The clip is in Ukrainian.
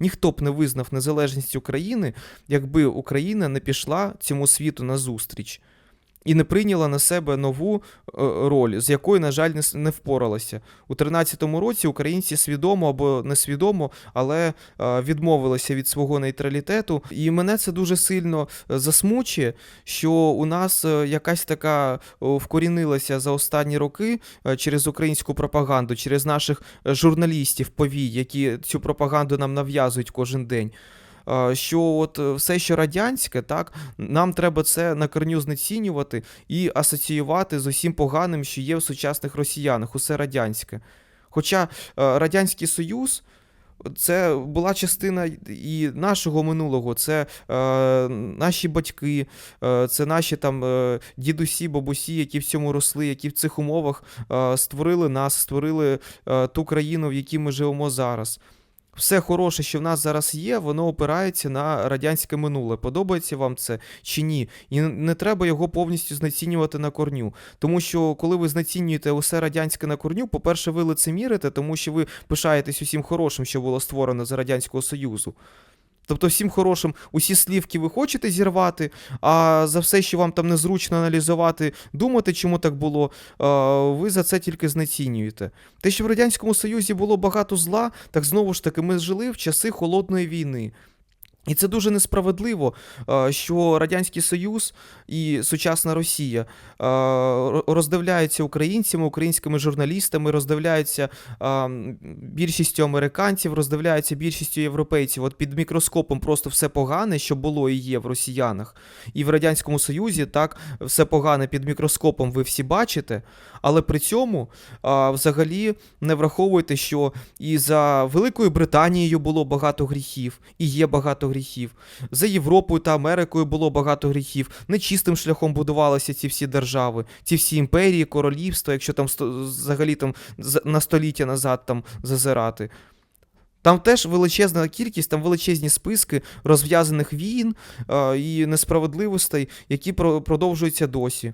ніхто б не визнав незалежність України, якби Україна не пішла цьому світу назустріч. І не прийняла на себе нову е, роль, з якою, на жаль, не, впоралася. У 13-му році українці свідомо або несвідомо, але е, відмовилися від свого нейтралітету. І мене це дуже сильно е, засмучує, що у нас якась така вкорінилася за останні роки через українську пропаганду, через наших журналістів повій, які цю пропаганду нам нав'язують кожен день. Що от е, все, що радянське, так нам треба це на корню знецінювати і асоціювати з усім поганим, що є в сучасних росіянах, усе радянське. Хоча е, Радянський Союз це була частина і нашого минулого, це е, наші батьки, е, це наші там е, дідусі, бабусі, які в цьому росли, які в цих умовах е, створили нас, створили е, ту країну, в якій ми живемо зараз. Все хороше, що в нас зараз є, воно опирається на радянське минуле. Подобається вам це чи ні? І не- треба його повністю знецінювати на корню. Тому що коли ви знецінюєте усе радянське на корню, по-перше, ви лицемірите, тому що ви пишаєтесь усім хорошим, що було створено за Радянського Союзу. Тобто всім хорошим усі слівки ви хочете зірвати, а за все, що вам там незручно аналізувати, думати, чому так було, ви за це тільки знецінюєте. Те, що в Радянському Союзі було багато зла, так знову ж таки, ми жили в часи холодної війни. І це дуже несправедливо, е, що Радянський Союз і сучасна Росія е, роздивляються українцями, українськими журналістами, роздивляються е, більшістю американців, роздивляються більшістю європейців. От під мікроскопом просто все погане, що було і є в росіянах. І в Радянському Союзі так все погане під мікроскопом ви всі бачите, але при цьому взагалі не враховуєте, що і за Великою Британією було багато гріхів, і є багато гріхів. За Європою та Америкою було багато гріхів. Нечистим шляхом будувалися ці всі держави, ці всі імперії, королівства, якщо там взагалі там на століття назад там зазирати. Там теж величезна кількість, там величезні списки розв'язаних війн е, і несправедливостей, які про- продовжуються досі.